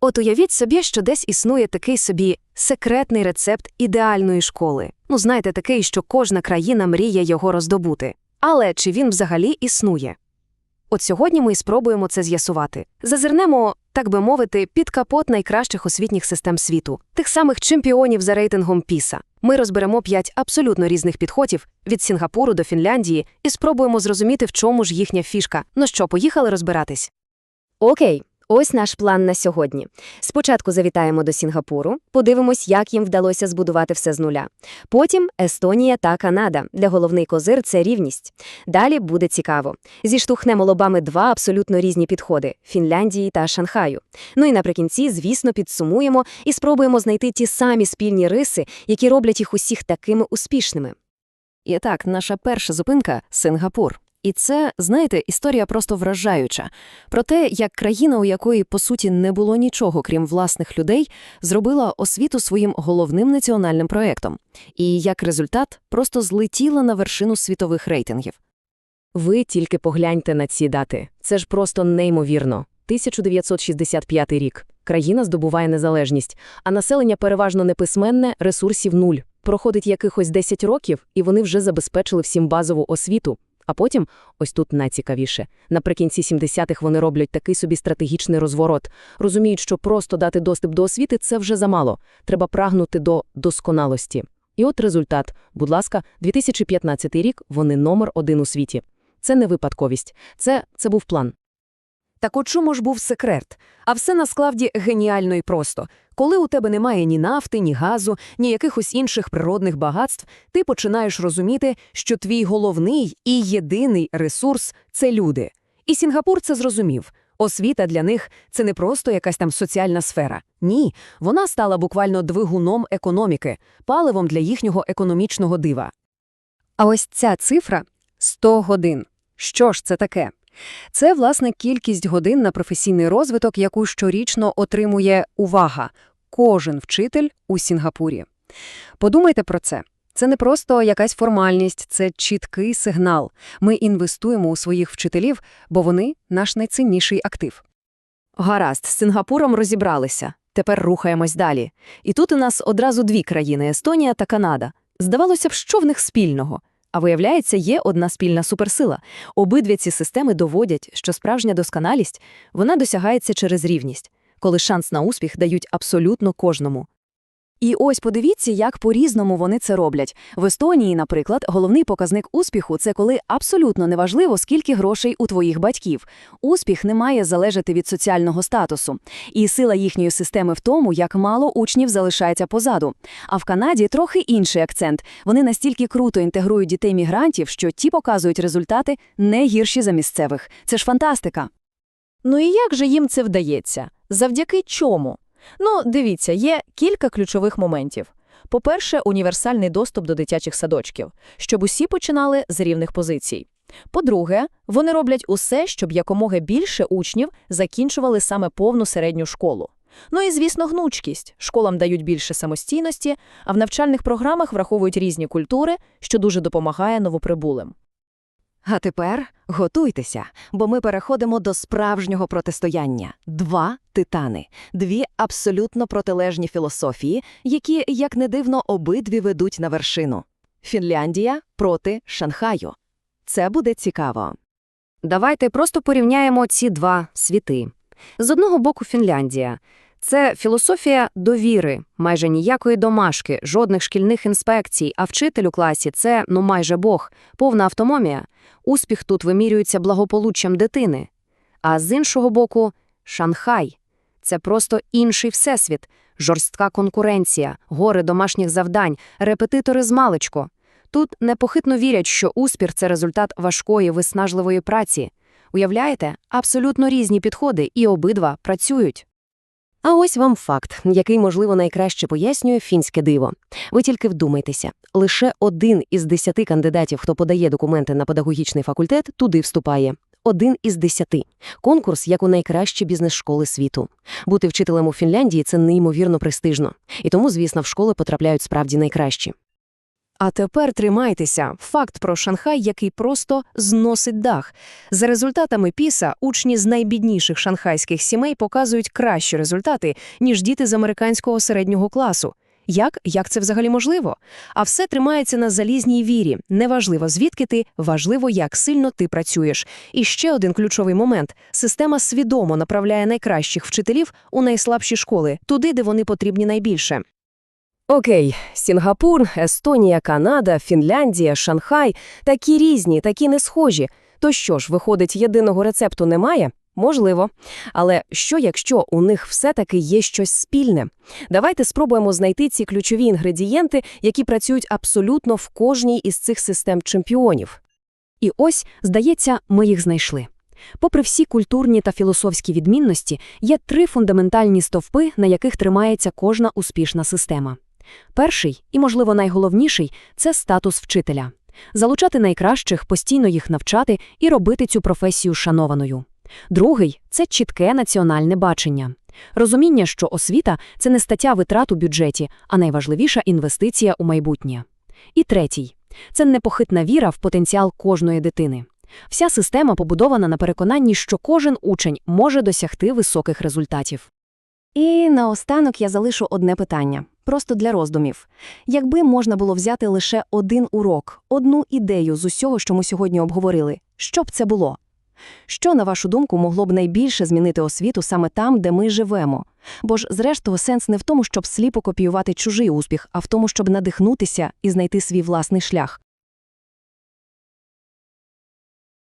От уявіть собі, що десь існує такий собі секретний рецепт ідеальної школи. Ну, знаєте, такий, що кожна країна мріє його роздобути. Але чи він взагалі існує? От сьогодні ми і спробуємо це з'ясувати. Зазирнемо, так би мовити, під капот найкращих освітніх систем світу, тих самих чемпіонів за рейтингом PISA. Ми розберемо п'ять абсолютно різних підходів від Сінгапуру до Фінляндії і спробуємо зрозуміти, в чому ж їхня фішка. Ну що, поїхали розбиратись? Окей, ось наш план на сьогодні. Спочатку завітаємо до Сінгапуру, подивимось, як їм вдалося збудувати все з нуля. Потім Естонія та Канада, де головний козир це рівність. Далі буде цікаво. Зіштовхнемо лобами два абсолютно різні підходи Фінляндії та Шанхаю. Ну і наприкінці, звісно, підсумуємо і спробуємо знайти ті самі спільні риси, які роблять їх усіх такими успішними. І так, наша перша зупинка Сингапур. І це, знаєте, історія просто вражаюча про те, як країна, у якої по суті не було нічого, крім власних людей, зробила освіту своїм головним національним проєктом, і як результат просто злетіла на вершину світових рейтингів. Ви тільки погляньте на ці дати. Це ж просто неймовірно. 1965 рік. Країна здобуває незалежність, а населення переважно неписьменне, ресурсів нуль. Проходить якихось 10 років, і вони вже забезпечили всім базову освіту. А потім, ось тут найцікавіше, наприкінці 70-х вони роблять такий собі стратегічний розворот. Розуміють, що просто дати доступ до освіти – це вже замало. Треба прагнути до досконалості. І от результат. Будь ласка, 2015 рік – вони номер один у світі. Це не випадковість. Це, це був план. Так от чому ж був секрет? А все насправді геніально і просто. Коли у тебе немає ні нафти, ні газу, ні якихось інших природних багатств, ти починаєш розуміти, що твій головний і єдиний ресурс це люди. І Сінгапур це зрозумів. Освіта для них це не просто якась там соціальна сфера. Ні, вона стала буквально двигуном економіки, паливом для їхнього економічного дива. А ось ця цифра 100 годин. Що ж це таке? Це, власне, кількість годин на професійний розвиток, яку щорічно отримує увага кожен вчитель у Сінгапурі. Подумайте про це. Це не просто якась формальність, це чіткий сигнал. Ми інвестуємо у своїх вчителів, бо вони наш найцінніший актив. Гаразд, з Сингапуром розібралися. Тепер рухаємось далі. І тут у нас одразу дві країни Естонія та Канада. Здавалося б, що в них спільного? А виявляється, є одна спільна суперсила. Обидві ці системи доводять, що справжня досконалість вона досягається через рівність, коли шанс на успіх дають абсолютно кожному. І ось подивіться, як по-різному вони це роблять. В Естонії, наприклад, головний показник успіху це коли абсолютно неважливо, скільки грошей у твоїх батьків. Успіх не має залежати від соціального статусу. І сила їхньої системи в тому, як мало учнів залишається позаду. А в Канаді трохи інший акцент. Вони настільки круто інтегрують дітей мігрантів, що ті показують результати не гірші за місцевих. Це ж фантастика. Ну і як же їм це вдається? Завдяки чому? Ну, дивіться, є кілька ключових моментів. По-перше, універсальний доступ до дитячих садочків, щоб усі починали з рівних позицій. По-друге, вони роблять усе, щоб якомога більше учнів закінчували саме повну середню школу. Ну і, звісно, гнучкість. Школам дають більше самостійності, а в навчальних програмах враховують різні культури, що дуже допомагає новоприбулим. А тепер готуйтеся, бо ми переходимо до справжнього протистояння. Два титани, дві абсолютно протилежні філософії, які, як не дивно, обидві ведуть на вершину. Фінляндія проти Шанхаю. Це буде цікаво. Давайте просто порівняємо ці два світи. З одного боку Фінляндія. Це філософія довіри, майже ніякої домашки, жодних шкільних інспекцій, а вчитель у класі це, ну майже Бог, повна автономія. Успіх тут вимірюється благополуччям дитини. А з іншого боку, Шанхай це просто інший всесвіт, жорстка конкуренція, гори домашніх завдань, репетитори з маличку. Тут непохитно вірять, що успіх це результат важкої, виснажливої праці. Уявляєте, абсолютно різні підходи, і обидва працюють. А ось вам факт, який, можливо, найкраще пояснює фінське диво. Ви тільки вдумайтеся, лише один із десяти кандидатів, хто подає документи на педагогічний факультет, туди вступає. Один із десяти. Конкурс як у найкращі бізнес-школи світу. Бути вчителем у Фінляндії це неймовірно престижно. І тому, звісно, в школи потрапляють справді найкращі. А тепер тримайтеся. Факт про Шанхай, який просто зносить дах. За результатами ПІСА, учні з найбідніших шанхайських сімей показують кращі результати, ніж діти з американського середнього класу. Як? Як це взагалі можливо? А все тримається на залізній вірі. Неважливо, звідки ти, важливо, як сильно ти працюєш. І ще один ключовий момент – система свідомо направляє найкращих вчителів у найслабші школи, туди, де вони потрібні найбільше. Окей, Сінгапур, Естонія, Канада, Фінляндія, Шанхай – такі різні, такі не схожі. То що ж, виходить, єдиного рецепту немає? Можливо. Але що, якщо у них все-таки є щось спільне? Давайте спробуємо знайти ці ключові інгредієнти, які працюють абсолютно в кожній із цих систем чемпіонів. І ось, здається, ми їх знайшли. Попри всі культурні та філософські відмінності, є три фундаментальні стовпи, на яких тримається кожна успішна система. Перший, і, можливо, найголовніший – це статус вчителя. Залучати найкращих, постійно їх навчати і робити цю професію шанованою. Другий – це чітке національне бачення. Розуміння, що освіта – це не стаття витрат у бюджеті, а найважливіша інвестиція у майбутнє. І третій – це непохитна віра в потенціал кожної дитини. Вся система побудована на переконанні, що кожен учень може досягти високих результатів. І наостанок я залишу одне питання, просто для роздумів. Якби можна було взяти лише один урок, одну ідею з усього, що ми сьогодні обговорили, що б це було? Що, на вашу думку, могло б найбільше змінити освіту саме там, де ми живемо? Бо ж, зрештою, сенс не в тому, щоб сліпо копіювати чужий успіх, а в тому, щоб надихнутися і знайти свій власний шлях.